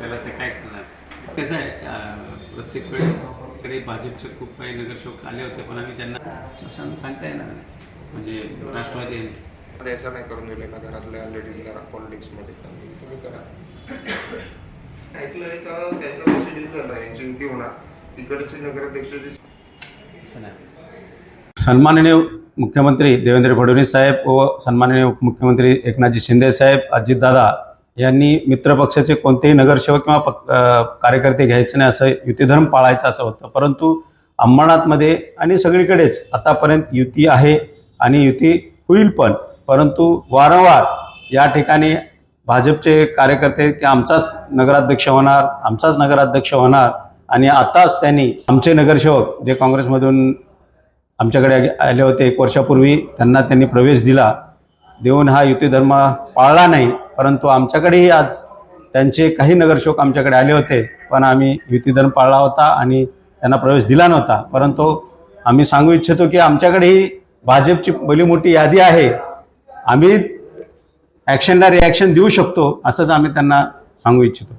कसं आहे प्रत्येक वेळेस तरी भाजपचे खूप काही नगरसेवक आले होते पण आम्ही त्यांना शासन सांगता येणार नाही. म्हणजे राष्ट्रवादी यांनी द्यायचा नाही करून दिले ना घरातल्या लेडीज करा पॉलिटिक्समध्ये. तुम्ही करा. ऐकलंय का? झाला यांची युती होणार. तिकडचे नगराध्यक्षाची असं नाही. सन्माननीय मुख्यमंत्री देवेंद्र फडणवीस साहेब व सन्माननीय उपमुख्यमंत्री एकनाथजी शिंदे साहेब अजितदादा यांनी मित्रपक्षाचे कोणतेही नगरसेवक किंवा कार्यकर्ते घ्यायचे नाही असं युतीधर्म पाळायचं असं होतं. परंतु अंबरनाथमध्ये आणि सगळीकडेच आतापर्यंत युती आहे आणि युती होईल पण परंतु वारंवार या ठिकाणी भाजपचे कार्यकर्ते की आमचाच नगराध्यक्ष होणार आमचाच नगराध्यक्ष होणार आणि आताच त्यांनी आमचे नगरसेवक जे काँग्रेसमधून आमच्याकडे आले होते एक वर्षापूर्वी त्यांना त्यांनी प्रवेश दिला. देऊन हा युती धर्म पाळला नाही. परंतु आमच्याकडेही आज त्यांचे काही नगरसेवक आमच्याकडे आले होते पण आम्ही युतीधर्म पाळला होता आणि त्यांना प्रवेश दिला नव्हता. परंतु आम्ही सांगू इच्छितो की आमच्याकडेही भाजपची भली मोठी यादी आहे. आम्ही ॲक्शनला रिॲक्शन देऊ शकतो असंच आम्ही त्यांना सांगू इच्छितो.